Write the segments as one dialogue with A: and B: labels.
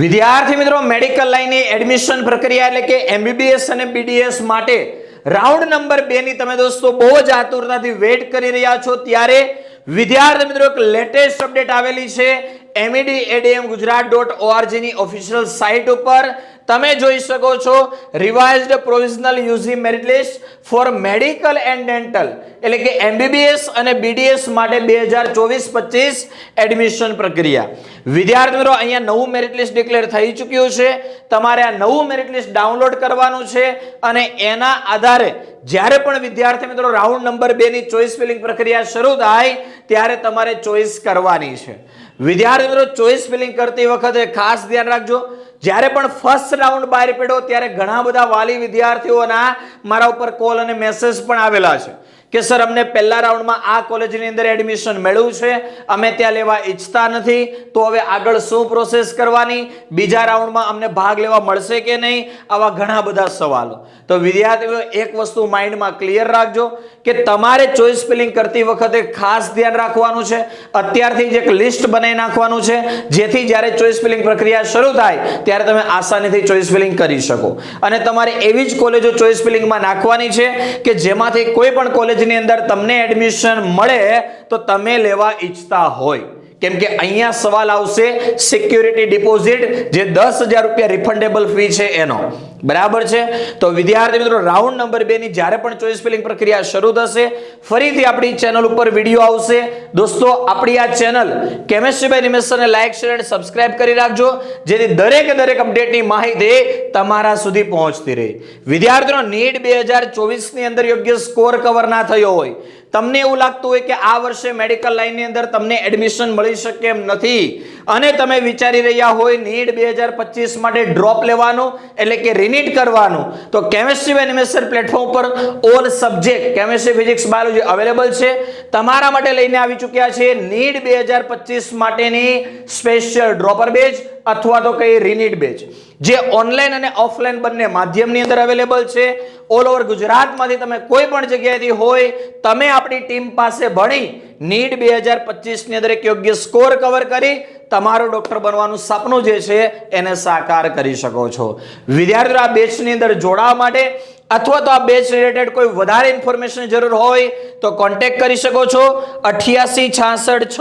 A: વિદ્યાર્થી મિત્રો મેડિકલ લાઈનની એડમિશન પ્રક્રિયા એટલે કે એમબીબીએસ અને બીડીએસ માટે રાઉન્ડ નંબર બે ની તમે દોસ્તો બહુ જ આતુરતાથી વેઇટ કરી રહ્યા છો. ત્યારે વિદ્યાર્થી મિત્રો, એક લેટેસ્ટ અપડેટ આવેલી છે. એમઈડી એડીએમ ગુજરાત ડોટ ઓઆરજીની ઓફિશિયલ સાઇટ ઉપર. તમે જોઈ શકો છો revised provisional UG merit list for medical and dental એટલે કે એમબીબીએસ અને બીડીએસ માટે બે હજાર ચોવીસ પચીસ એડમિશન પ્રક્રિયા. વિદ્યાર્થી મિત્રો અહીંયા નવું મેરિટ લિસ્ટ ડિક્લેર થઈ ચૂક્યું છે. તમારે આ નવું મેરિટ લિસ્ટ ડાઉનલોડ કરવાનું છે અને એના આધારે જ્યારે પણ વિદ્યાર્થી મિત્રો રાઉન્ડ નંબર બે ની ચોઇસ ફિલિંગ પ્રક્રિયા શરૂ થાય, ત્યારે તમારે ચોઈસ કરવાની છે. વિદ્યાર્થી મિત્રો ચોઈસ ફિલિંગ કરતી વખતે ખાસ ધ્યાન રાખજો. જ્યારે પણ ફર્સ્ટ રાઉન્ડ બહાર પડ્યો ત્યારે ઘણા બધા વાલી વિદ્યાર્થીઓના મારા ઉપર કોલ અને મેસેજ પણ આવેલા છે. કે સર, અમને પહેલા રાઉન્ડમાં આ કોલેજની અંદર એડમિશન મેળવ્યું છે, અમે ત્યાં લેવા ઈચ્છતા નથી, તો હવે આગળ શું પ્રોસેસ કરવાની? બીજા રાઉન્ડમાં અમને ભાગ લેવા મળશે કે નહીં? આવા ઘણા બધા સવાલો. તો વિદ્યાર્થીઓ, એક વસ્તુ માઇન્ડમાં ક્લિયર રાખજો કે તમારે ચોઇસ ફિલિંગ કરતી વખતે ખાસ ધ્યાન રાખવાનું છે. અત્યારથી જ એક લિસ્ટ બનાવી નાખવાનું છે, જેથી જ્યારે ચોઈસ ફિલિંગ પ્રક્રિયા શરૂ થાય, ત્યારે તમે આસાનીથી ચોઈસ ફિલિંગ કરી શકો. અને તમારે એવી જ કોલેજો ચોઈસ ફિલિંગમાં નાખવાની છે કે જેમાંથી કોઈ પણ કોલેજની અંદર તમને એડમિશન મળે તો તમે લેવા ઈચ્છતા હોય. કેમ કે અહીંયા સવાલ આવશે સિક્યુરિટી ડિપોઝિટ જે દસ હજાર રૂપિયા રિફંડેબલ ફી છે એનો. બરાબર છે? તો વિદ્યાર્થી મિત્રો રાઉન્ડ નંબર બે ની જ્યારે પણ ચોઇસ ફિલિંગ પ્રક્રિયા શરૂ થશે, ફરીથી આપણી ચેનલ ઉપર વીડિયો આવશે. દોસ્તો, આપણી આ ચેનલ કેમેસ્ટ્રી બાય નિમેશને લાઈક શેર અને સબસ્ક્રાઇબ કરી રાખજો. જેથી દરેક દરેક અપડેટની માહિતી તમારા સુધી પહોંચતી રહે. વિદ્યાર્થીઓ, નીટ બે હજાર ચોવીસની અંદર યોગ્ય સ્કોર કવર ના થયો હોય, તમને એવું લાગતું હોય કે આ વર્ષે મેડિકલ લાઈનની અંદર તમને એડમિશન મળી શકે એમ નથી. અને તમે વિચારી રહ્યા હોય નીટ બે હજાર પચીસ માટે ડ્રોપ લેવાનું, એટલે કે રિનીટ કરવાનું, તો કેમેસ્ટ્રી એનિમેશન પ્લેટફોર્મ પર all subject chemistry physics biology available છે. તમારા માટે લઈને આવી ચૂક્યા છે નીટ બે હજાર પચીસ માટેની સ્પેશિયલ ડ્રોપર બેચ અથવા તો કઈ રિનીટ બેચ જે ઓનલાઈન અને ઓફલાઈન બંને માધ્યમની અંદર અવેલેબલ છે. ઓલ ઓવર ગુજરાતમાંથી તમે કોઈ પણ જગ્યાએથી હોય, તમે આપણી ટીમ પાસે ભણી, નીટ બે હજાર પચીસની અંદર એક યોગ્ય સ્કોર કવર કરી, તમારું ડૉક્ટર બનવાનું સપનું જે છે એને સાકાર કરી શકો છો. વિદ્યાર્થીઓ, આ બેચની અંદર જોડાવા માટે અથવા તો આ બેચ રિલેટેડ કોઈ વધારે ઇન્ફોર્મેશન જરૂર હોય, તો કોન્ટેક્ટ કરી શકો છો. અઠ્યાસી છાસઠ છ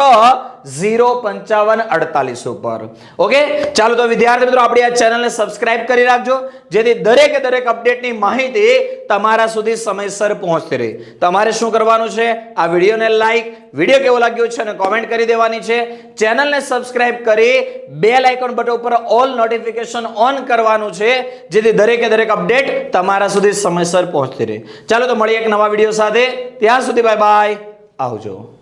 A: ઝીરો પંચાવન અડતાલીસ ઉપર. ઓકે ચાલો તો વિદ્યાર્થી મિત્રો, આપણી આ ચેનલને સબસ્ક્રાઇબ કરી રાખજો. જેથી દરેકે દરેક અપડેટની માહિતી તમારા સુધી સમયસર પહોંચતી રહે. તમારે શું કરવાનું છે? આ વિડીયોને લાઈક વીડિયો કેવો લાગ્યો છે અને કોમેન્ટ કરી દેવાની છે. ચેનલને સબસ્ક્રાઇબ કરી બેલ આઇકોન બટન ઉપર ઓલ નોટિફિકેશન ઓન કરવાનું છે. જેથી દરેકે દરેક અપડેટ તમારા સુધી સમયસર પહોંચતી રહે. ચાલો તો મળીએ એક નવા વીડિયો સાથે. ત્યાં સુધી બાય બાય આવજો.